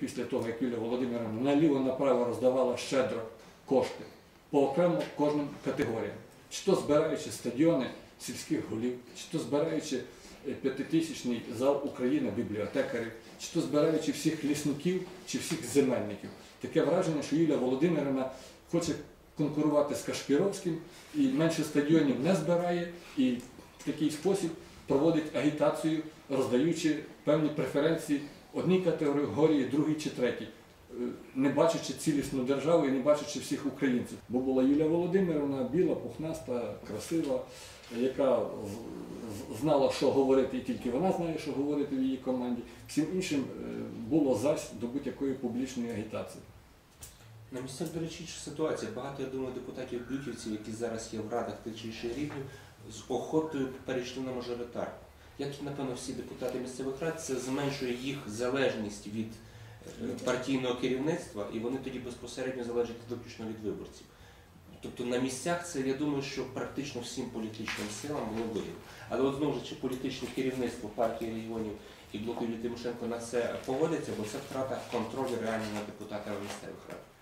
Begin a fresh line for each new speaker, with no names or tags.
після того, як Юлія Володимирівна наліво-направо роздавала щедро кошти по окремо кожним категоріям, чи то збираючи стадіони сільських голів, чи то збираючи е, п'ятитисячний зал України бібліотекарів, чи то збираючи всіх лісників чи всіх земельників. Таке враження, що Юлія Володимирівна хоче конкурувати з Кашпіровським і менше стадіонів не збирає, і в такий спосіб проводить агітацію, роздаючи певні преференції одній категорії, другій чи третій, е, не бачачи цілісну державу і не бачачи всіх українців. Бо була Юлія Володимирівна, біла, пухнаста, красива, яка знала, що говорити, і тільки вона знає, що говорити в її команді. Всім іншим е, було зась до будь-якої публічної агітації.
На місцях, до речі, ситуація. Багато, я думаю, депутатів бютівців, які зараз є в радах тих чи інших рівнів, з охотою перейшли на мажоритарку. Як і, напевно, всі депутати місцевих рад, це зменшує їх залежність від е, партійного керівництва, і вони тоді безпосередньо залежать виключно від виборців. Тобто на місцях це, я думаю, що практично всім політичним силам було вигідно. Але от знову ж чи політичне керівництво партії регіонів і блоку Тимошенко на це погодиться, бо це втрата контролю реально над депутатами місцевих рад.